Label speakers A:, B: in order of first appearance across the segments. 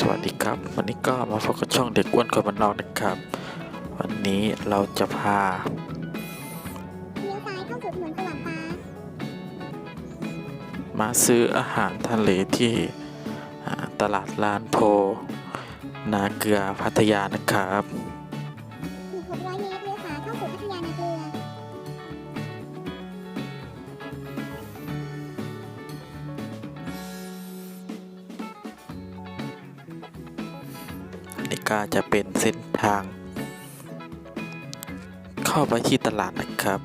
A: สวั
B: สดีครับ วันนี้ก็มาพบกับช่องเด็กอ้วนคนบ้านนอกนะครับ วันนี้เราจะพาามาซื้ออาหารทะเลที่ตลาดลานโพ นาเกลือพัทยานะครับ
A: ก็
B: จะเป็นเส้นทาง เข้าไปที่ตลาดนะครับ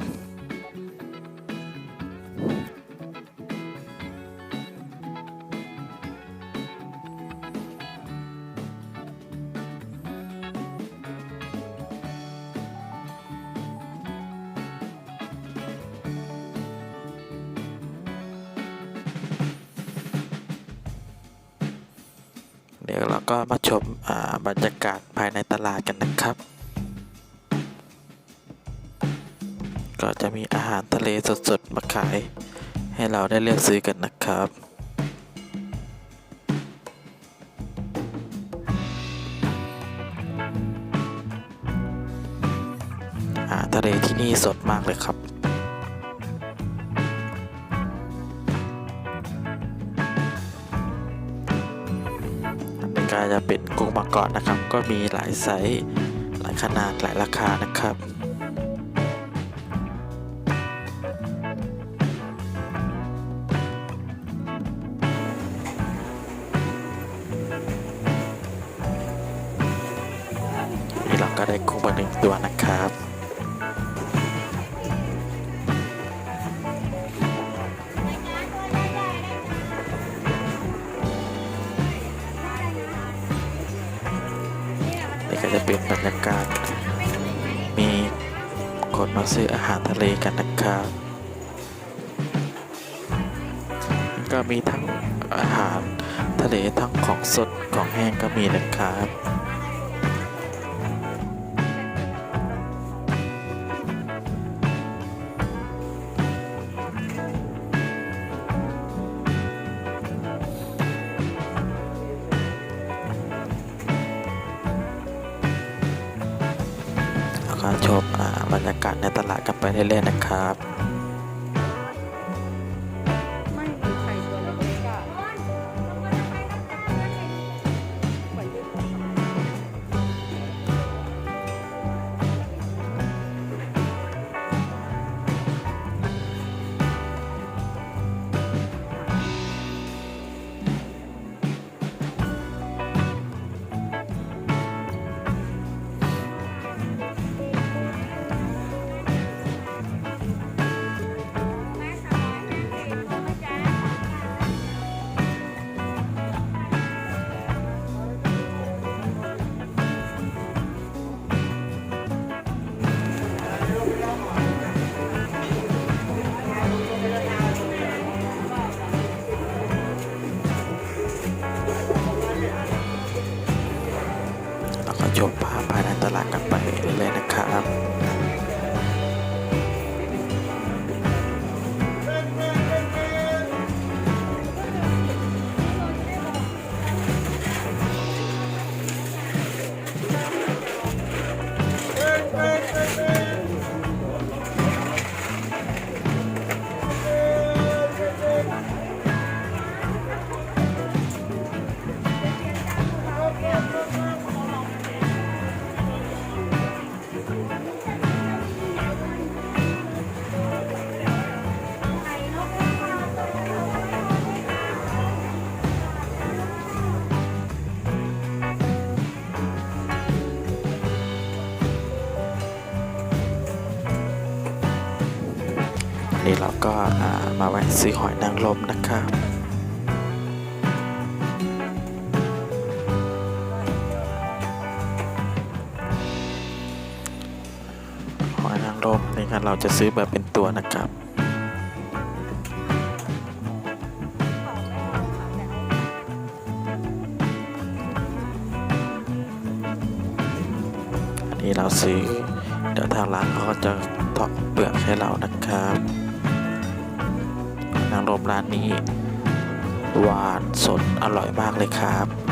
B: ดี๋ยวเราก็มาชมาบรรยากาศภายในตลาดกันนะครับ ก็จะมีอาหารทะเลสดๆ มาขาย ให้เราได้เลือกซื้อกันนะครับอาหารทะเลที่นี่สดมากเลยครับ จะเป็นกุ้งมังกรนะครับ ก็มีหลายไซส์หลายขนาดหลายราคานะครับนี่เราก็ได้กุ้งมาหนึ่งตัวนะครับ จะเป็นบรรยากาศ มีคนมาซื้ออาหารทะเลกันนะครับก็มีทั้งอาหารทะเลทั้งของสดของแห้งก็มีนะครับ แล้วก็ชมบรรยากาศในตลาดกันไปเรื่อยๆนะครับ
C: Happy birthday. นี่
B: เราก็ามาแวะซื้อหอยนางรมนะครับหอยนางรมนี่ครับเราจะซื้อแบบเป็นตัวนะครับอันนี้เราซื้อเดี๋ยวทางร้านเขาก็จะถอดเปลือกให้เรานะครับางรมร้านนี้ หวานสดอร่อยมากเลยครับ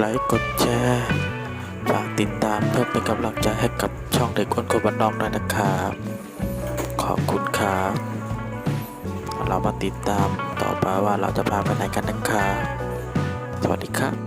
B: ไลค์กดแชร์ฝากติดตามเพื่อเป็นกำลังใจให้กับช่องเด็กคนคนบ้านนอกด้วยนะครับ ขอบคุณครับ เรามาติดตามต่อไปว่าเราจะพาไปไหนกันนะครับ สวัสดีครับ